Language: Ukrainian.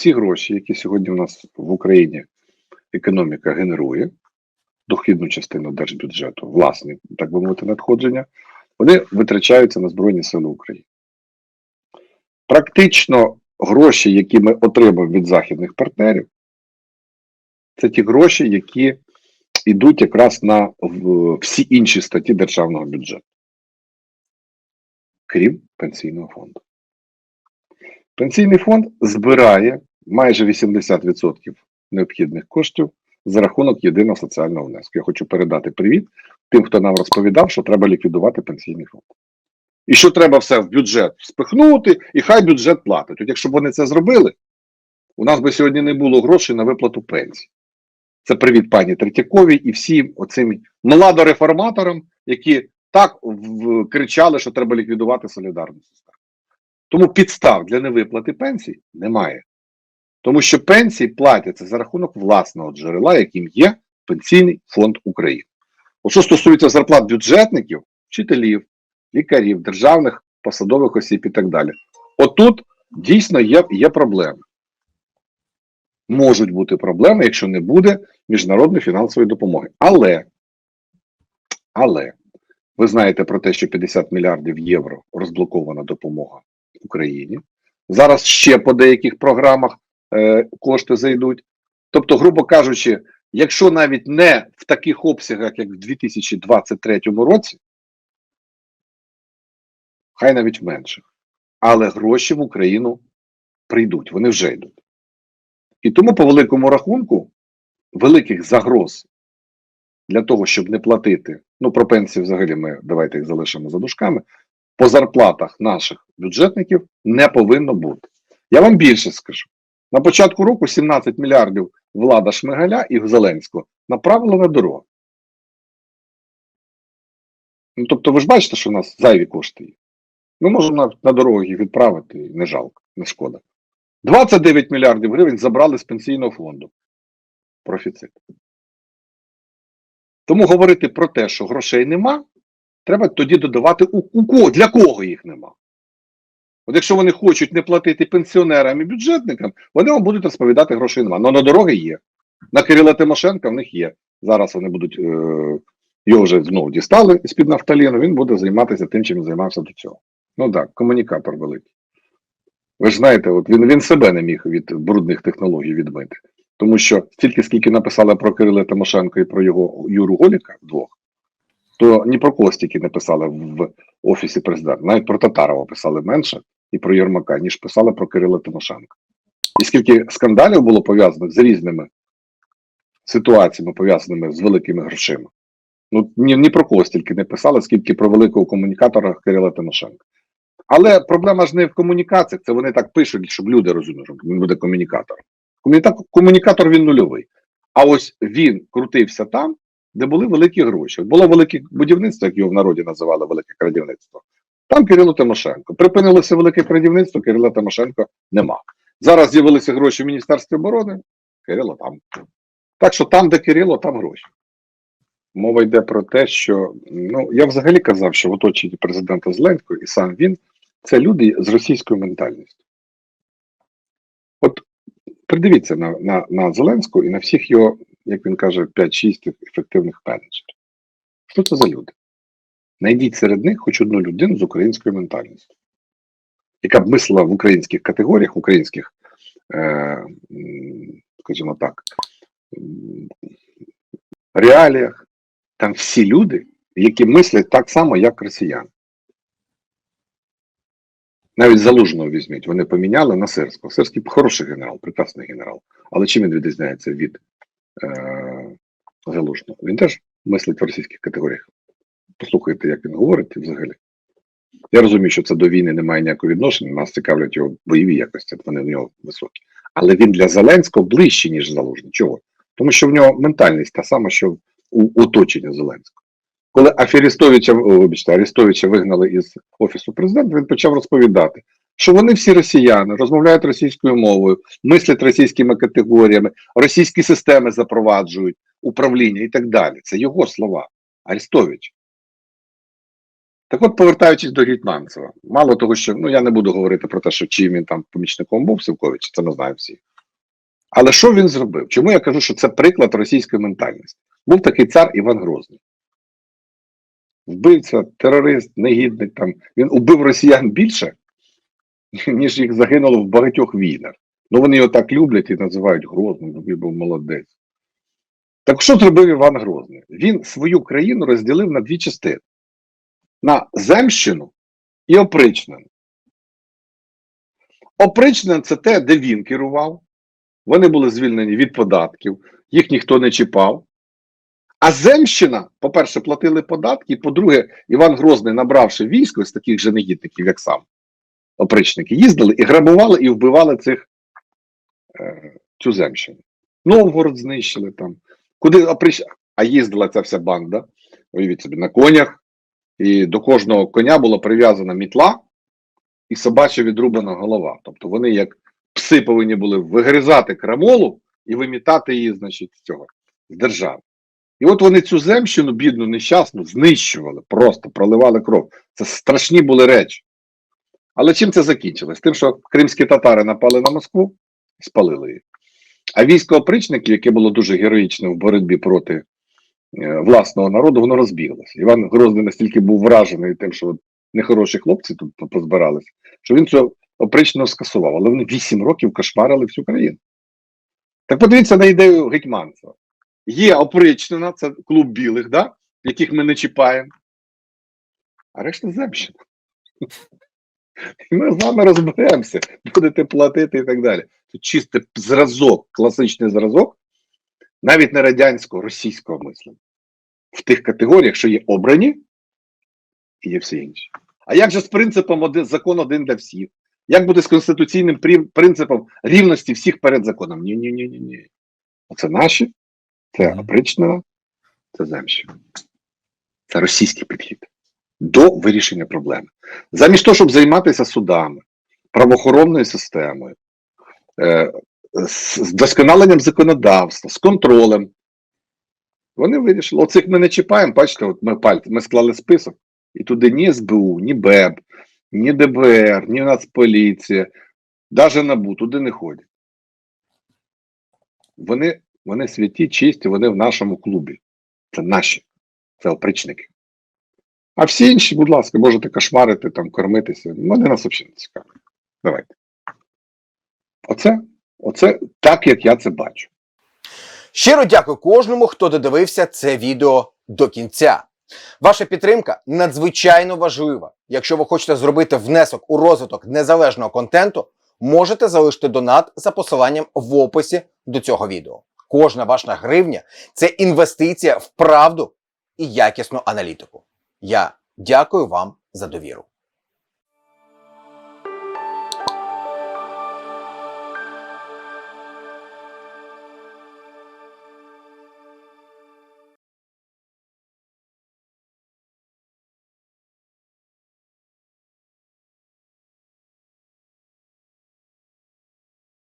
всі гроші, які сьогодні у нас в Україні економіка генерує, дохідну частину держбюджету, власні, так би мовити, надходження, вони витрачаються на Збройні Сили України. Практично гроші, які ми отримуємо від західних партнерів, це ті гроші, які йдуть якраз на всі інші статті державного бюджету, крім пенсійного фонду. Пенсійний фонд збирає майже 80% необхідних коштів за рахунок єдиного соціального внеску. Я хочу передати привіт тим, хто нам розповідав, що треба ліквідувати пенсійний фонд. І що треба все в бюджет спихнути, і хай бюджет платить. От якщо б вони це зробили, у нас би сьогодні не було грошей на виплату пенсій. Це привіт пані Третьяковій і всім оцим младореформаторам, які так кричали, що треба ліквідувати солідарну систему. Тому підстав для невиплати пенсій немає. Тому що пенсії платяться за рахунок власного джерела, яким є Пенсійний фонд України. От що стосується зарплат бюджетників, вчителів, лікарів, державних посадових осіб і так далі. Отут дійсно є, є проблеми. Можуть бути проблеми, якщо не буде міжнародної фінансової допомоги. Але, але ви знаєте про те, що 50 мільярдів євро розблокована допомога Україні. Зараз ще по деяких програмах е, кошти зайдуть. Тобто, грубо кажучи, якщо навіть не в таких обсягах, як в 2023 році, хай навіть менше, але гроші в Україну прийдуть, вони вже йдуть. І тому, по великому рахунку, великих загроз для того, щоб не платити, ну про пенсії взагалі ми давайте їх залишимо за дужками, по зарплатах наших бюджетників не повинно бути. Я вам більше скажу. На початку року 17 мільярдів влада Шмигаля і Зеленського направила на дорогу. Ну, тобто, ви ж бачите, що у нас зайві кошти є. Ми можемо на, на дорогу їх відправити, не жалко, не шкода. 29 мільярдів гривень забрали з пенсійного фонду. Профіцит. Тому говорити про те, що грошей нема, треба тоді додавати у, у для кого їх нема. От якщо вони хочуть не платити пенсіонерам і бюджетникам, вони вам будуть розповідати, грошей нема. Ну на дороги є. На Кирила Тимошенка в них є. Зараз вони будуть, е, його вже знову дістали з-під нафталіну, він буде займатися тим, чим займався до цього. Ну так, комунікатор великий. Ви ж знаєте, от він, він себе не міг від брудних технологій відмити. Тому що стільки, скільки написали про Кирила Тимошенко і про його Юру Голіка двох, то ні про кого стільки не писали в Офісі президента. Навіть про Татарова писали менше і про Єрмака, ніж писали про Кирила Тимошенка. І скільки скандалів було пов'язаних з різними ситуаціями, пов'язаними з великими грошима. Ну, ні, ні про кого стільки не писали, скільки про великого комунікатора Кирила Тимошенка. Але проблема ж не в комунікаціях, це вони так пишуть, щоб люди розуміли, що він буде комунікатором. Комунікатор він нульовий. А ось він крутився там, де були великі гроші. Було велике будівництво, як його в народі називали велике крадівництво. Там Кирило Тимошенко. Припинилося велике крадівництво, Кирила Тимошенко нема. Зараз з'явилися гроші в Міністерстві оборони, Кирило там. Так що там, де Кирило, там гроші. Мова йде про те, що ну я взагалі казав, що в оточенні президента Зеленського і сам він це люди з російською ментальністю. От придивіться на, на, на Зеленського і на всіх його, як він каже, 5-6 ефективних менеджерів. Що це за люди? Найдіть серед них хоч одну людину з українською ментальністю, яка б мислила в українських категоріях, в українських, е, скажімо так, реаліях. Там всі люди, які мислять так само, як росіяни. Навіть залужного візьміть, вони поміняли на Сирського. Сирський хороший генерал, прекрасний генерал. Але чим він відрізняється від е? Він теж мислить в російських категоріях. Послухайте, як він говорить взагалі. Я розумію, що це до війни не має ніякого відношення, нас цікавлять його бойові якості, вони в нього високі. Але він для Зеленського ближче, ніж залужний. Чого? Тому що в нього ментальність та сама, що у оточення Зеленського. Коли Аферістовича, вибачте, Арестовича вигнали із офісу президента, він почав розповідати, що вони всі росіяни, розмовляють російською мовою, мислять російськими категоріями, російські системи запроваджують, управління і так далі. Це його слова. Арестович. Так от, повертаючись до Гетьманцева, мало того, що ну я не буду говорити про те, що чим він там помічником був Сивкович, це ми знаємо всі. Але що він зробив? Чому я кажу, що це приклад російської ментальності? Був такий цар Іван Грозний. Вбивця, терорист, негідник там. Він убив росіян більше, ніж їх загинуло в багатьох війнах. Ну вони його так люблять і називають Грозним, він був молодець. Так що зробив Іван Грозний? Він свою країну розділив на дві частини: на Земщину і Опричнину. Опричнин це те, де він керував. Вони були звільнені від податків, їх ніхто не чіпав. А Земщина, по-перше, платили податки, по-друге, Іван Грозний, набравши військо з таких же негідників, як сам, опричники, їздили і грабували і вбивали цих е, цю Земщину. Новгород знищили там. Куди оприч... А їздила ця вся банда, уявіть собі, на конях, і до кожного коня була прив'язана мітла і собача відрубана голова. Тобто вони, як пси, повинні були вигризати крамолу і вимітати її, значить, з цього з держави. І от вони цю земщину, бідну, нещасну, знищували, просто проливали кров. Це страшні були речі. Але чим це закінчилось? Тим, що кримські татари напали на Москву і спалили її. А військо опричників, яке було дуже героїчне в боротьбі проти е, власного народу, воно розбіглося. Іван Грозний настільки був вражений тим, що нехороші хлопці тут по- позбиралися, що він цього опричного скасував. Але вони вісім років кошмарили всю країну. Так подивіться на ідею Гетьманцева. Є опричнина, це клуб білих, да? яких ми не чіпаємо. А решта земщина. І ми з вами розберемося, будете платити і так далі. Це чистий зразок, класичний зразок, навіть не радянського, російського мислення. В тих категоріях, що є обрані і є всі інші. А як же з принципом один, закон один для всіх? Як буде з конституційним принципом рівності всіх перед законом? Ні, ні, ні, ні, ні. Оце наші, це Мгм. опричнина, це земщина. Це російський підхід до вирішення проблеми. Замість того, щоб займатися судами, правоохоронною системою, е, з вдосконаленням законодавства, з контролем, вони вирішили, оцих ми не чіпаємо, бачите, от ми пальці, ми склали список, і туди ні СБУ, ні БЕБ, ні ДБР, ні Нацполіція, навіть НАБУ туди не ходять. Вони, вони святі, чисті, вони в нашому клубі. Це наші, це опричники. А всі інші, будь ласка, можете кошмарити, там, кормитися. Вони нас взагалі не цікавлять. Давайте. Оце, оце так, як я це бачу. Щиро дякую кожному, хто додивився це відео до кінця. Ваша підтримка надзвичайно важлива. Якщо ви хочете зробити внесок у розвиток незалежного контенту, можете залишити донат за посиланням в описі до цього відео. Кожна ваша гривня це інвестиція в правду і якісну аналітику. Я дякую вам за довіру.